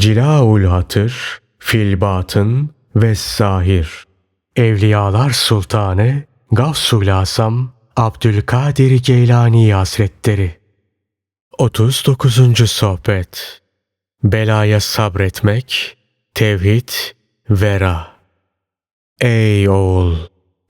Cilaul Hatır, Filbatın ve Zahir. Evliyalar Sultanı Gavsul Asam Abdülkadir Geylani Hazretleri 39. Sohbet Belaya sabretmek, tevhid, vera. Ey oğul!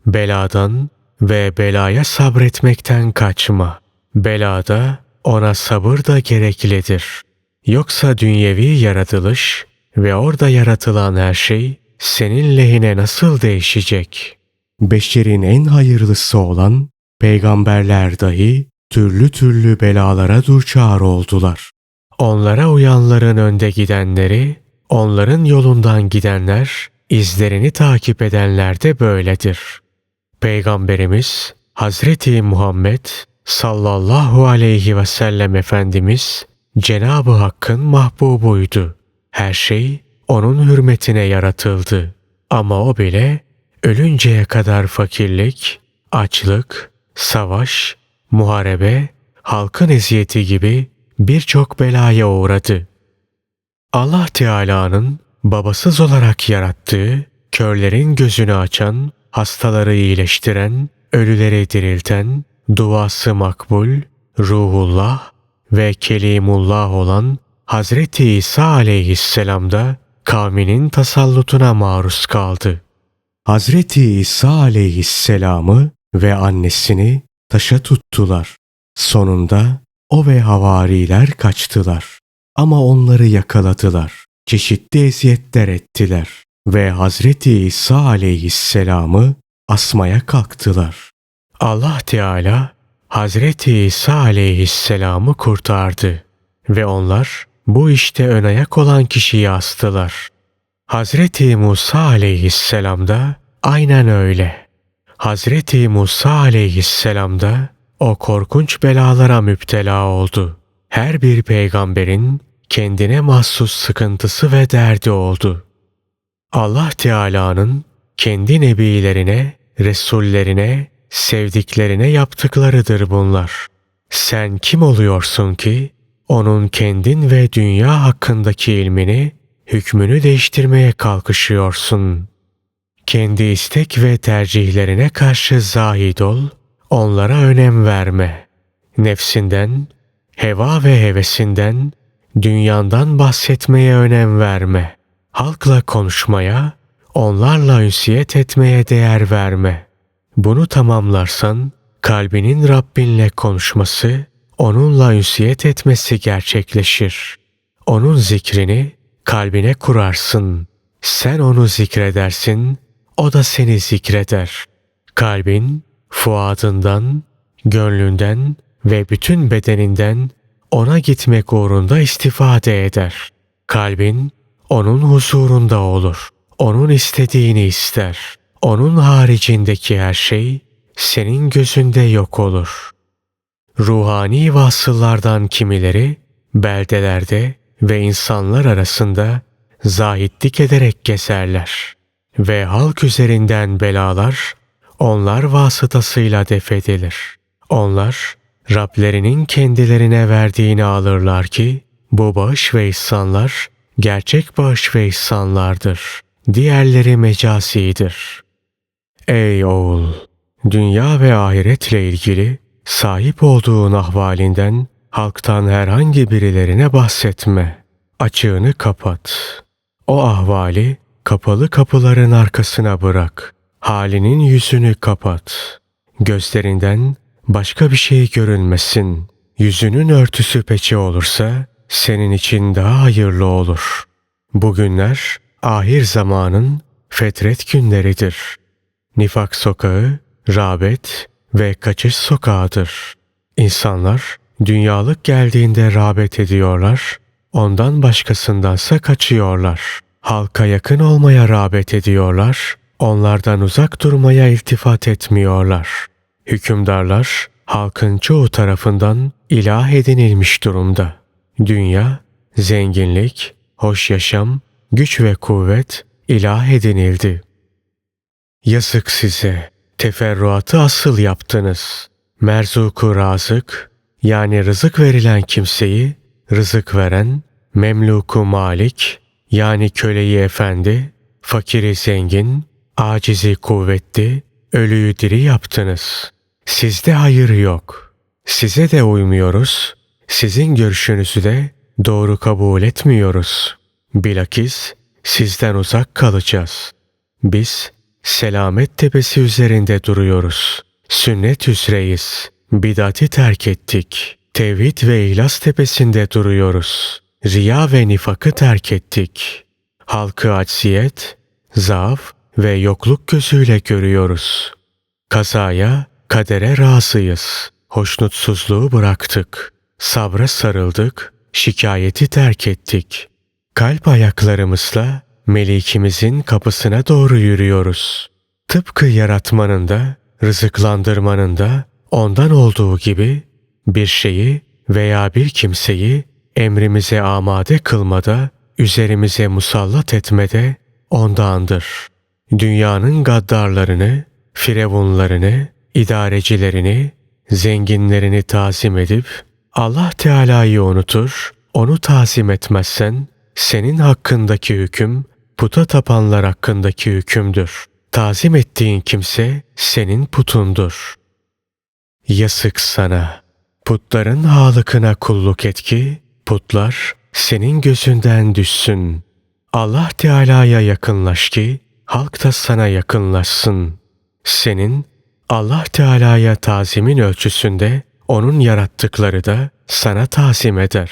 Beladan ve belaya sabretmekten kaçma. Belada ona sabır da gereklidir. Yoksa dünyevi yaratılış ve orada yaratılan her şey senin lehine nasıl değişecek? Beşerin en hayırlısı olan peygamberler dahi türlü türlü belalara duçar oldular. Onlara uyanların önde gidenleri, onların yolundan gidenler, izlerini takip edenler de böyledir. Peygamberimiz Hazreti Muhammed sallallahu aleyhi ve sellem Efendimiz Cenab-ı Hakk'ın mahbubuydu. Her şey onun hürmetine yaratıldı. Ama o bile ölünceye kadar fakirlik, açlık, savaş, muharebe, halkın eziyeti gibi birçok belaya uğradı. Allah Teala'nın babasız olarak yarattığı, körlerin gözünü açan, hastaları iyileştiren, ölüleri dirilten, duası makbul, ruhullah ve kelimullah olan Hazreti İsa aleyhisselam da kavminin tasallutuna maruz kaldı. Hazreti İsa aleyhisselamı ve annesini taşa tuttular. Sonunda o ve havariler kaçtılar. Ama onları yakaladılar. Çeşitli eziyetler ettiler. Ve Hazreti İsa aleyhisselamı asmaya kalktılar. Allah Teala Hazreti İsa aleyhisselamı kurtardı. Ve onlar bu işte ön ayak olan kişiyi astılar. Hazreti Musa aleyhisselam da aynen öyle. Hazreti Musa aleyhisselam da o korkunç belalara müptela oldu. Her bir peygamberin kendine mahsus sıkıntısı ve derdi oldu. Allah Teala'nın kendi nebilerine, resullerine, sevdiklerine yaptıklarıdır bunlar. Sen kim oluyorsun ki onun kendin ve dünya hakkındaki ilmini, hükmünü değiştirmeye kalkışıyorsun. Kendi istek ve tercihlerine karşı zahid ol, onlara önem verme. Nefsinden, heva ve hevesinden, dünyandan bahsetmeye önem verme. Halkla konuşmaya, onlarla ünsiyet etmeye değer verme. Bunu tamamlarsan, kalbinin Rabbinle konuşması, onunla ünsiyet etmesi gerçekleşir. Onun zikrini kalbine kurarsın. Sen onu zikredersin, o da seni zikreder. Kalbin, fuadından, gönlünden ve bütün bedeninden ona gitmek uğrunda istifade eder. Kalbin onun huzurunda olur. Onun istediğini ister. Onun haricindeki her şey senin gözünde yok olur. Ruhani vasıllardan kimileri beldelerde ve insanlar arasında zahitlik ederek gezerler ve halk üzerinden belalar onlar vasıtasıyla defedilir. Onlar Rablerinin kendilerine verdiğini alırlar ki bu bağış ve ihsanlar gerçek bağış ve ihsanlardır. Diğerleri mecasidir. Ey oğul! Dünya ve ahiretle ilgili sahip olduğun ahvalinden halktan herhangi birilerine bahsetme. Açığını kapat. O ahvali kapalı kapıların arkasına bırak. Halinin yüzünü kapat. Gözlerinden başka bir şey görünmesin. Yüzünün örtüsü peçe olursa senin için daha hayırlı olur. Bugünler ahir zamanın fetret günleridir. Nifak sokağı, rağbet ve kaçış sokağıdır. İnsanlar dünyalık geldiğinde rağbet ediyorlar, ondan başkasındansa kaçıyorlar. Halka yakın olmaya rağbet ediyorlar, onlardan uzak durmaya iltifat etmiyorlar. Hükümdarlar halkın çoğu tarafından ilah edinilmiş durumda. Dünya, zenginlik, hoş yaşam, güç ve kuvvet ilah edinildi. Yazık size, teferruatı asıl yaptınız. Merzuku razık, yani rızık verilen kimseyi, rızık veren, memluku malik, yani köleyi efendi, fakiri zengin, acizi kuvvetli, ölüyü diri yaptınız. Sizde hayır yok. Size de uymuyoruz. Sizin görüşünüzü de doğru kabul etmiyoruz. Bilakis sizden uzak kalacağız. Biz selamet tepesi üzerinde duruyoruz. Sünnet üzreyiz. Bidati terk ettik. Tevhid ve ihlas tepesinde duruyoruz. Riya ve nifakı terk ettik. Halkı acziyet, zaaf ve yokluk gözüyle görüyoruz. Kazaya, kadere razıyız. Hoşnutsuzluğu bıraktık. Sabra sarıldık, şikayeti terk ettik. Kalp ayaklarımızla Melikimizin kapısına doğru yürüyoruz. Tıpkı yaratmanın da, rızıklandırmanın da ondan olduğu gibi bir şeyi veya bir kimseyi emrimize amade kılmada, üzerimize musallat etmede ondandır. Dünyanın gaddarlarını, firavunlarını, idarecilerini, zenginlerini tazim edip Allah Teala'yı unutur, onu tazim etmezsen senin hakkındaki hüküm puta tapanlar hakkındaki hükümdür. Tazim ettiğin kimse senin putundur. Yasık sana. Putların halıkına kulluk et ki putlar senin gözünden düşsün. Allah Teala'ya yakınlaş ki halk da sana yakınlaşsın. Senin Allah Teala'ya tazimin ölçüsünde onun yarattıkları da sana tazim eder.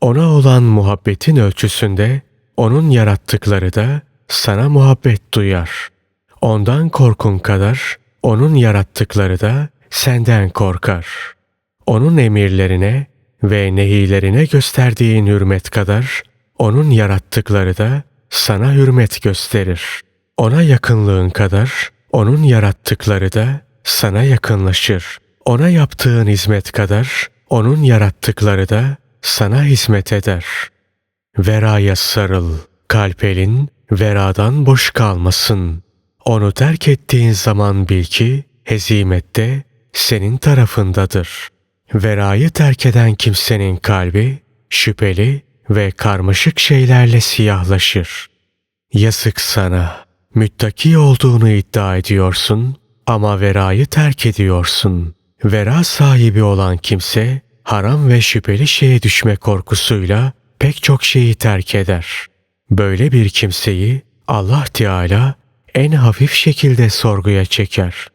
Ona olan muhabbetin ölçüsünde onun yarattıkları da sana muhabbet duyar. Ondan korkun kadar onun yarattıkları da senden korkar. Onun emirlerine ve nehilerine gösterdiğin hürmet kadar onun yarattıkları da sana hürmet gösterir. Ona yakınlığın kadar onun yarattıkları da sana yakınlaşır. Ona yaptığın hizmet kadar onun yarattıkları da sana hizmet eder.'' Veraya sarıl. Kalp elin veradan boş kalmasın. Onu terk ettiğin zaman bil ki hezimette senin tarafındadır. Verayı terk eden kimsenin kalbi şüpheli ve karmaşık şeylerle siyahlaşır. Yazık sana. Müttaki olduğunu iddia ediyorsun ama verayı terk ediyorsun. Vera sahibi olan kimse haram ve şüpheli şeye düşme korkusuyla pek çok şeyi terk eder. Böyle bir kimseyi Allah Teala en hafif şekilde sorguya çeker.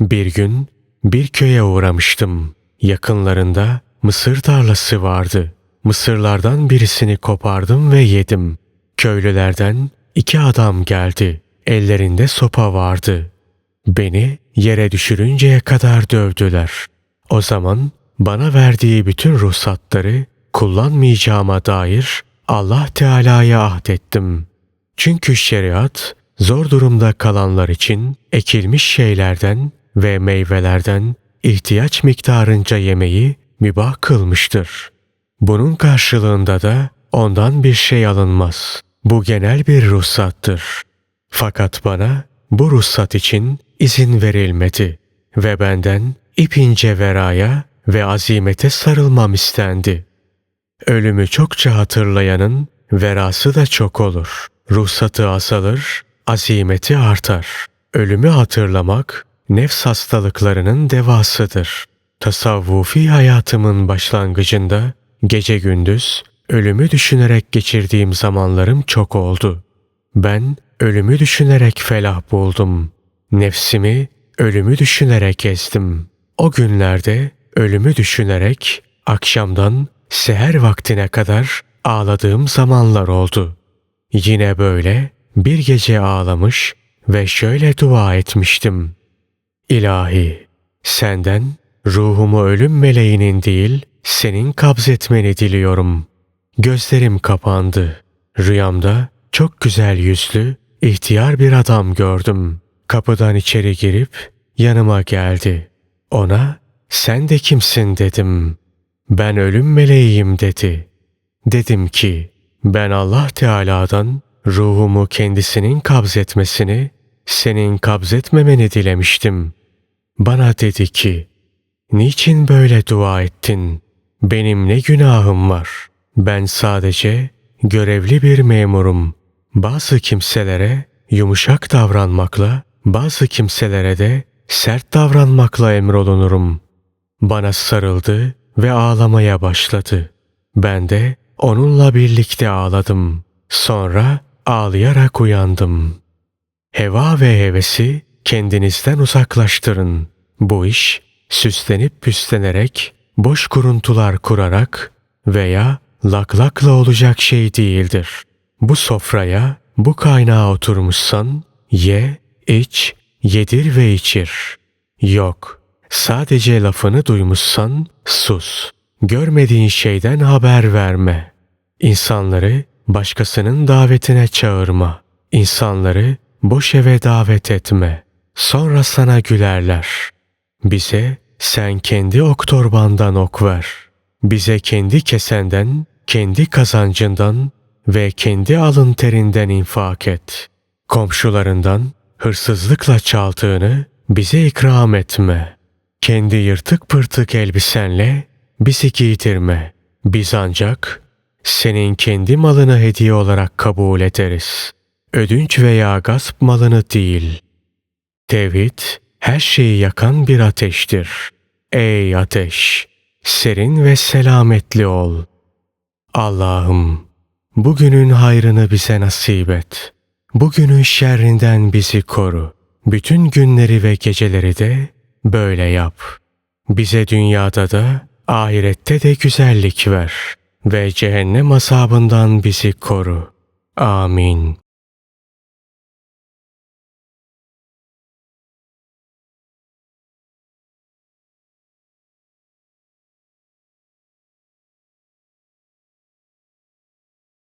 Bir gün bir köye uğramıştım. Yakınlarında mısır tarlası vardı. Mısırlardan birisini kopardım ve yedim. Köylülerden iki adam geldi. Ellerinde sopa vardı. Beni yere düşürünceye kadar dövdüler. O zaman bana verdiği bütün ruhsatları kullanmayacağıma dair Allah Teala'ya ahdettim. Çünkü şeriat zor durumda kalanlar için ekilmiş şeylerden ve meyvelerden ihtiyaç miktarınca yemeyi mübah kılmıştır. Bunun karşılığında da ondan bir şey alınmaz. Bu genel bir ruhsattır. Fakat bana bu ruhsat için izin verilmedi ve benden ipince veraya ve azimete sarılmam istendi. Ölümü çokça hatırlayanın verası da çok olur. Ruhsatı azalır, azimeti artar. Ölümü hatırlamak nefs hastalıklarının devasıdır. Tasavvufi hayatımın başlangıcında gece gündüz ölümü düşünerek geçirdiğim zamanlarım çok oldu. Ben ölümü düşünerek felah buldum. Nefsimi ölümü düşünerek ezdim. O günlerde ölümü düşünerek akşamdan seher vaktine kadar ağladığım zamanlar oldu. Yine böyle bir gece ağlamış ve şöyle dua etmiştim. İlahi, senden ruhumu ölüm meleğinin değil, senin kabzetmeni diliyorum. Gözlerim kapandı. Rüyamda çok güzel yüzlü, ihtiyar bir adam gördüm. Kapıdan içeri girip yanıma geldi. Ona sen de kimsin dedim. Ben ölüm meleğiyim dedi. Dedim ki ben Allah Teala'dan ruhumu kendisinin kabzetmesini, senin kabzetmemeni dilemiştim. Bana dedi ki, niçin böyle dua ettin? Benim ne günahım var? Ben sadece görevli bir memurum. Bazı kimselere yumuşak davranmakla, bazı kimselere de sert davranmakla emrolunurum. Bana sarıldı ve ağlamaya başladı. Ben de onunla birlikte ağladım. Sonra ağlayarak uyandım. Heva ve hevesi kendinizden uzaklaştırın. Bu iş süslenip püslenerek, boş kuruntular kurarak veya laklakla olacak şey değildir. Bu sofraya, bu kaynağa oturmuşsan, ye, iç, yedir ve içir. Yok, sadece lafını duymuşsan sus. Görmediğin şeyden haber verme. İnsanları başkasının davetine çağırma. İnsanları boş eve davet etme. Sonra sana gülerler. Bize sen kendi ok torbandan ok ver. Bize kendi kesenden, kendi kazancından ve kendi alın terinden infak et. Komşularından hırsızlıkla çaldığını bize ikram etme. Kendi yırtık pırtık elbisenle bizi giydirme. Biz ancak senin kendi malını hediye olarak kabul ederiz. Ödünç veya gasp malını değil. Tevhid her şeyi yakan bir ateştir. Ey ateş! Serin ve selametli ol. Allah'ım bugünün hayrını bize nasip et. Bugünün şerrinden bizi koru. Bütün günleri ve geceleri de böyle yap. Bize dünyada da ahirette de güzellik ver ve cehennem azabından bizi koru. Amin.